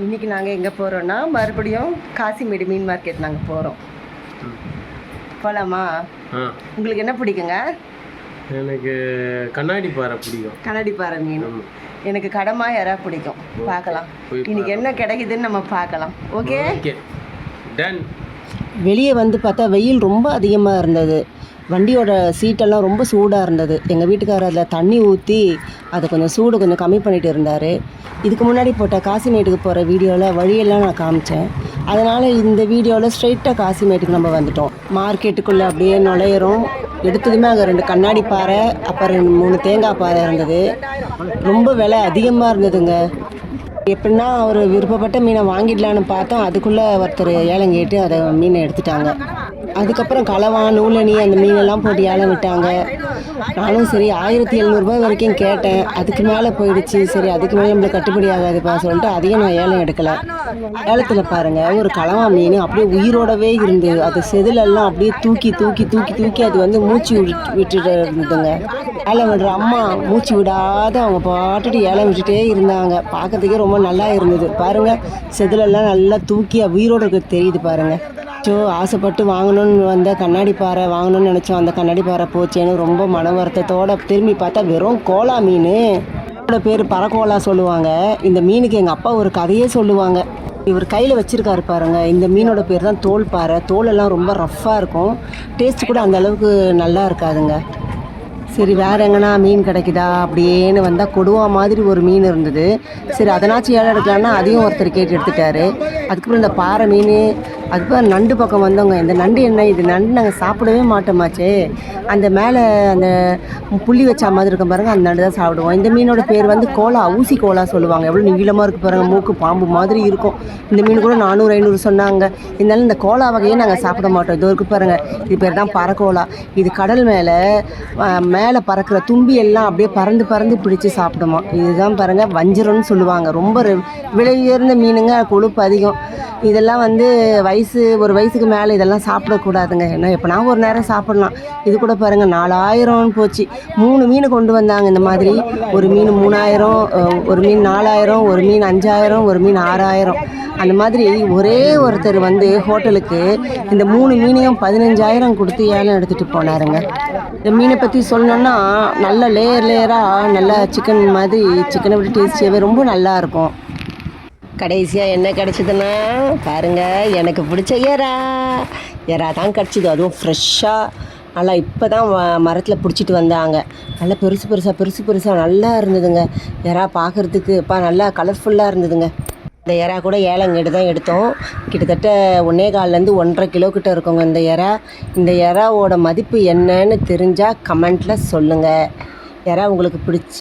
இன்றைக்கி நாங்கள் எங்கே போகிறோன்னா மறுபடியும் காசிமேடு மீன் மார்க்கெட் நாங்கள் போகிறோம் போகலாமா ஆ. உங்களுக்கு என்ன பிடிக்குங்க? எனக்கு கண்ணாடி பாறை பிடிக்கும். கண்ணாடி பாறை மீன். எனக்கு கடமா யாரா பிடிக்கும்? பார்க்கலாம். இன்னைக்கு என்ன கிடைக்குதுன்னு நம்ம பார்க்கலாம். ஓகே? ஓகே. டன் வெளியே வந்து பார்த்தா வெயில் ரொம்ப அதிகமாக இருந்தது. வண்டியோட சீட்டெல்லாம் ரொம்ப சூடாக இருந்தது. எங்கள் வீட்டுக்காரர் அதில் தண்ணி ஊற்றி அதை கொஞ்சம் சூடு கொஞ்சம் கம்மி பண்ணிட்டு இருந்தார். இதுக்கு முன்னாடி போட்ட காசிமேட்டுக்கு போகிற வீடியோவில் வழியெல்லாம் நான் காமிச்சேன். அதனால் இந்த வீடியோவில் ஸ்ட்ரைட்டாக காசிமேட்டுக்கு நம்ம வந்துட்டோம். மார்க்கெட்டுக்குள்ளே அப்படியே நுழையிறோம். எடுத்ததுமே அங்கே ரெண்டு கண்ணாடி பாறை அப்புறம் ரெண்டு மூணு தேங்காய் பாறை இருந்தது. ரொம்ப விலை அதிகமாக இருந்ததுங்க. எப்படின்னா அவர் விருப்பப்பட்ட மீனை வாங்கிடலான்னு பார்த்தோம் அதுக்குள்ளே ஒருத்தர் ஏலம் கேட்டு அதை மீனை எடுத்துட்டாங்க. அதுக்கப்புறம் கலவான் நூலணி அந்த மீனெல்லாம் போட்டு ஏலம் விட்டாங்க. நானும் சரி ஆயிரத்தி எழுநூறுபா வரைக்கும் கேட்டேன். அதுக்கு மேலே போயிடுச்சு. சரி அதுக்கு மேலே நம்மளுக்கு கட்டுப்படி ஆகாதுப்பா சொல்லிட்டு அதையும் நான் ஏலம் எடுக்கலை. ஏலத்தில் பாருங்கள் ஒரு களவா மீன் அப்படியே உயிரோடவே இருந்தது அது செதிலெல்லாம் அப்படியே தூக்கி தூக்கி தூக்கி தூக்கி அது வந்து மூச்சு விட்டு விட்டுட்டு இருந்ததுங்க. ஏலம் விடுற அம்மா மூச்சு விடாத அவங்க பாட்டுட்டு ஏலம் விட்டுட்டே இருந்தாங்க. பார்க்கறதுக்கே ரொம்ப நல்லா இருந்தது. பாருங்க செதிலெல்லாம் நல்லா தூக்கி உயிரோட இருக்க தெரியுது பாருங்க. ஸோ ஆசைப்பட்டு வாங்கணும்னு வந்த கண்ணாடி பாறை வாங்கணும்னு நினச்சோம். அந்த கண்ணாடி பாறை போச்சேன்னு ரொம்ப மன வருத்தத்தோடு திரும்பி பார்த்தா வெறும் கோலா மீன். இதோட பேர் பறக்கோலா சொல்லுவாங்க. இந்த மீனுக்கு எங்கள் அப்பா ஒரு கதையே சொல்லுவாங்க. இவர் கையில் வச்சுருக்காரு பாருங்க. இந்த மீனோட பேர் தான் தோல் பாறை. தோலெல்லாம் ரொம்ப ரஃப்பாக இருக்கும். டேஸ்ட் கூட அந்த அளவுக்கு நல்லா இருக்காதுங்க. சரி வேற எங்கன்னா மீன் கிடைக்குதா? அப்படின்னு வந்தால் கொடுவா மாதிரி ஒரு மீன் இருந்தது. சரி அதனாச்சும் ஏழை எடுக்கலான்னா அதையும் ஒருத்தர் கேட்டு எடுத்துட்டாரு. அதுக்கப்புறம் இந்த பாறை மீன் அதுக்கப்புறம் நண்டு பக்கம் வந்தவங்க இந்த நண்டு என்ன இது? நண்டு நாங்கள் சாப்பிடவே மாட்டோமாச்சே. அந்த மேலே அந்த புள்ளி வச்ச மாதிரி இருக்கும் பாருங்க அந்த நண்டு தான் சாப்பிடுவோம். இந்த மீனோட பேர் வந்து கோலா ஊசி கோலா சொல்லுவாங்க. எவ்வளோ நீளமாக இருக்குது பாருங்க மூக்கு பாம்பு மாதிரி இருக்கும். இந்த மீன் கூட நானூறு ஐநூறு சொன்னாங்க. இருந்தாலும் இந்த கோலா வகையை நாங்கள் சாப்பிட மாட்டோம். இது இருக்கு பாருங்க இது பேர் தான் பறக்கோலா இது கடல் மேலே மேலே பறக்கிற தும்பி எல்லாம் அப்படியே பறந்து பறந்து பிடிச்சி சாப்பிடுமா. இதுதான் பாருங்கள் வஞ்சிரம்னு சொல்லுவாங்க. ரொம்ப விலை உயர்ந்த மீனுங்க கொழுப்பு அதிகம். இதெல்லாம் வந்து வயசு ஒரு வயசுக்கு மேலே இதெல்லாம் சாப்பிடக்கூடாதுங்க. ஏன்னா எப்போனா ஒரு நேரம் சாப்பிடலாம். இது கூட பாருங்கள் நாலாயிரம்னு போச்சு. மூணு மீன் கொண்டு வந்தாங்க இந்த மாதிரி. ஒரு மீன் மூணாயிரம் ஒரு மீன் நாலாயிரம் ஒரு மீன் அஞ்சாயிரம் ஒரு மீன் ஆறாயிரம். அந்த மாதிரி ஒரே ஒருத்தர் வந்து ஹோட்டலுக்கு இந்த மூணு மீனையும் பதினஞ்சாயிரம் கொடுத்து ஏலம் எடுத்துகிட்டு போனாருங்க. இந்த மீனை பற்றி சொல்லணுன்னா நல்ல லேயர் லேயராக நல்லா சிக்கன் மாதிரி சிக்கனை விட டேஸ்டியாகவே ரொம்ப நல்லாயிருக்கும் கடைசியாக என்ன கிடச்சிதுன்னா பாருங்கள் எனக்கு பிடிச்ச ஏரா ஏரா தான் கிடச்சிது. அதுவும் ஃப்ரெஷ்ஷாக நல்லா இப்போ தான் மரத்தில் பிடிச்சிட்டு வந்தாங்க. நல்லா பெருசு பெருசாக பெருசு பெருசாக நல்லா இருந்ததுங்க. எறா பார்க்குறதுக்கு இப்போ நல்லா கலர்ஃபுல்லாக இருந்ததுங்க. இந்த இறா கூட ஏலங்கேடு தான் எடுத்தோம். கிட்டத்தட்ட ஒன்றே கால்லேருந்து ஒன்றரை கிலோ கிட்ட இருக்கோங்க இந்த இறா. இந்த இறாவோட மதிப்பு என்னன்னு தெரிஞ்சால் கமெண்ட்டில் சொல்லுங்கள் இறா உங்களுக்கு பிடிச்சி